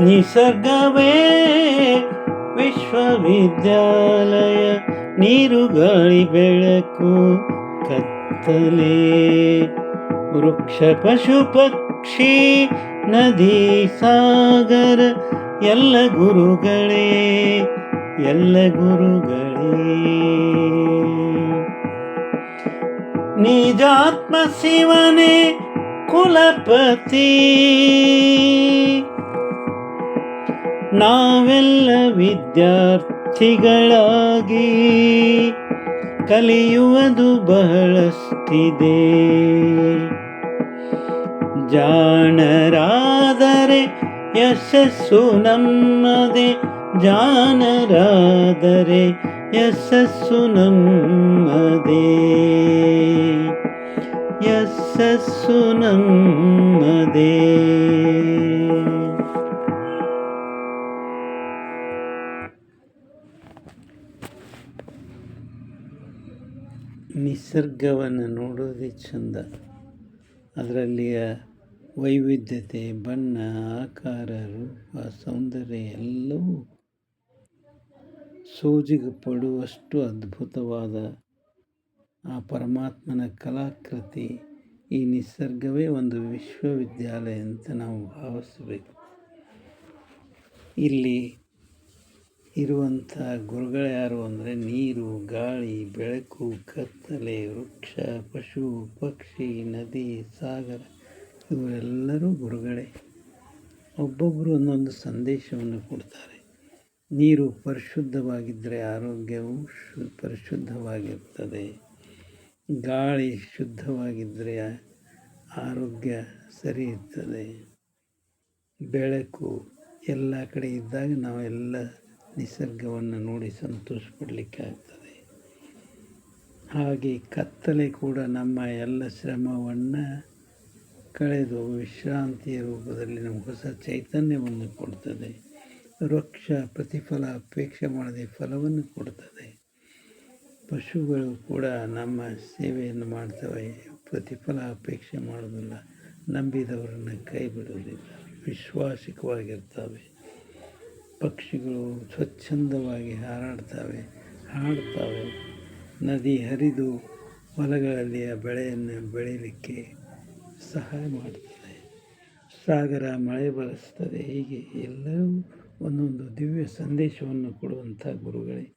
ನಿಸರ್ಗವೇ ವಿಶ್ವವಿದ್ಯಾಲಯ ನೀರು ಗಾಳಿ ಬೆಳಕು ಕತ್ತಲೆ. ವೃಕ್ಷ, ಪಶು, ಪಕ್ಷಿ, ನದಿ, ಸಾಗರ, ಎಲ್ಲ ಗುರುಗಳೇ ಎಲ್ಲ ಗುರುಗಳೇ. ನಿಜಾತ್ಮ ಶಿವನೇ ಕುಲಪತಿ. ನಾವೆಲ್ಲ ವಿದ್ಯಾರ್ಥಿಗಳಾಗಿ ಕಲಿಯುವುದು ಬಹಳಷ್ಟಿದೆ. ಜಾಣರಾದರೆ ಯಶಸ್ಸು ನಮ್ಮದೆ ಜಾಣರಾದರೆ ಯಶಸ್ಸು ನಮ್ಮದೇ. ಯಶಸ್ಸು ನಮ್ಮದೇ ನಿಸರ್ಗವನ್ನು ನೋಡೋದೇ ಚಂದ. ಅದರಲ್ಲಿಯ ವೈವಿಧ್ಯತೆ, ಬಣ್ಣ, ಆಕಾರ, ರೂಪ, ಸೌಂದರ್ಯ ಎಲ್ಲವೂ ಸೋಜಿಗೆ ಪಡುವಷ್ಟು ಅದ್ಭುತವಾದ ಆ ಪರಮಾತ್ಮನ ಕಲಾಕೃತಿ ಈ ನಿಸರ್ಗವೇ ಒಂದು ವಿಶ್ವವಿದ್ಯಾಲಯ ಅಂತ ನಾವು ಭಾವಿಸಬೇಕು. ಇಲ್ಲಿ ಇರುವಂಥ ಗುರುಗಳು ಯಾರು ಅಂದರೆ ನೀರು, ಗಾಳಿ, ಬೆಳಕು, ಕತ್ತಲೆ, ವೃಕ್ಷ, ಪಶು, ಪಕ್ಷಿ, ನದಿ, ಸಾಗರ. ಇವರೆಲ್ಲರೂ ಗುರುಗಳೇ. ಒಬ್ಬೊಬ್ಬರು ಒಂದೊಂದು ಸಂದೇಶವನ್ನು ಕೊಡ್ತಾರೆ. ನೀರು ಪರಿಶುದ್ಧವಾಗಿದ್ದರೆ ಆರೋಗ್ಯವು ಶು, ಪರಿಶುದ್ಧವಾಗಿರ್ತದೆ. ಗಾಳಿ ಶುದ್ಧವಾಗಿದ್ದರೆ ಆರೋಗ್ಯ ಸರಿ ಇರ್ತದೆ ಬೆಳಕು ಎಲ್ಲ ಕಡೆ ಇದ್ದಾಗ ನಾವೆಲ್ಲ ನಿಸರ್ಗವನ್ನು ನೋಡಿ ಸಂತೋಷ ಪಡಲಿಕ್ಕೆ ಆಗ್ತದೆ ಹಾಗೆ ಕತ್ತಲೆ ಕೂಡ ನಮ್ಮ ಎಲ್ಲ ಶ್ರಮವನ್ನು ಕಳೆದು ವಿಶ್ರಾಂತಿಯ ರೂಪದಲ್ಲಿ ನಮಗೆ ಹೊಸ ಚೈತನ್ಯವನ್ನು ಕೊಡ್ತದೆ. ವೃಕ್ಷ ಪ್ರತಿಫಲ ಅಪೇಕ್ಷೆ ಮಾಡದೆ ಫಲವನ್ನು ಕೊಡ್ತದೆ. ಪಶುಗಳು ಕೂಡ ನಮ್ಮ ಸೇವೆಯನ್ನು ಮಾಡ್ತವೆ, ಪ್ರತಿಫಲ ಅಪೇಕ್ಷೆ ಮಾಡೋದಿಲ್ಲ, ನಂಬಿದವರನ್ನು ಕೈ ಬಿಡುವುದಿಲ್ಲ ವಿಶ್ವಾಸಿಕವಾಗಿರ್ತವೆ. ಪಕ್ಷಿಗಳು ಸ್ವಚ್ಛಂದವಾಗಿ ಹಾರಾಡ್ತವೆ ಹಾಡ್ತವೆ ನದಿ ಹರಿದು ಹೊಲಗಳಲ್ಲಿಯ ಬೆಳೆಯನ್ನು ಬೆಳೀಲಿಕ್ಕೆ ಸಹಾಯ ಮಾಡ್ತದೆ ಸಾಗರ ಮಳೆ ಬರೆಸ್ತದೆ ಹೀಗೆ ಎಲ್ಲವೂ ಒಂದೊಂದು ದಿವ್ಯ ಸಂದೇಶವನ್ನು ಕೊಡುವಂಥ ಗುರುಗಳೇ.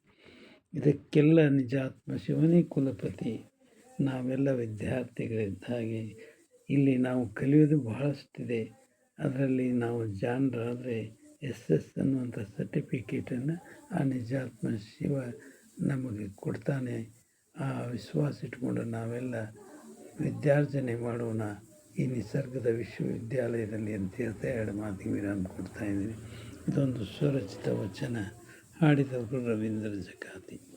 ಇದಕ್ಕೆಲ್ಲ ನಿಜಾತ್ಮ ಶಿವನೇ ಕುಲಪತಿ. ನಾವೆಲ್ಲ ವಿದ್ಯಾರ್ಥಿಗಳಿದ್ದ ಹಾಗೆ ಇಲ್ಲಿ ನಾವು ಕಲಿಯೋದು ಬಹಳಷ್ಟಿದೆ. ಅದರಲ್ಲಿ ನಾವು ಜಾಣರಾದರೆ ಎಸ್ ಎಸ್ ಅನ್ನುವಂಥ ಸರ್ಟಿಫಿಕೇಟನ್ನು ಆ ನಿಜಾತ್ಮ ಶಿವ ನಮಗೆ ಕೊಡ್ತಾನೆ. ಆ ವಿಶ್ವಾಸ ಇಟ್ಕೊಂಡು ನಾವೆಲ್ಲ ವಿದ್ಯಾರ್ಜನೆ ಮಾಡೋಣ ಈ ನಿಸರ್ಗದ ವಿಶ್ವವಿದ್ಯಾಲಯದಲ್ಲಿ ಅಂತ ಹೇಳ್ತಾ ಎರಡು ಮಾತಿಗೆ ವಿರಾಮ ಕೊಡ್ತಾ ಇದ್ದೀನಿ. ಇದೊಂದು ಸ್ವರಚಿತ ವಚನ. ಹಾಡಿದವರು ರವೀಂದ್ರ ಜಕಾತಿ.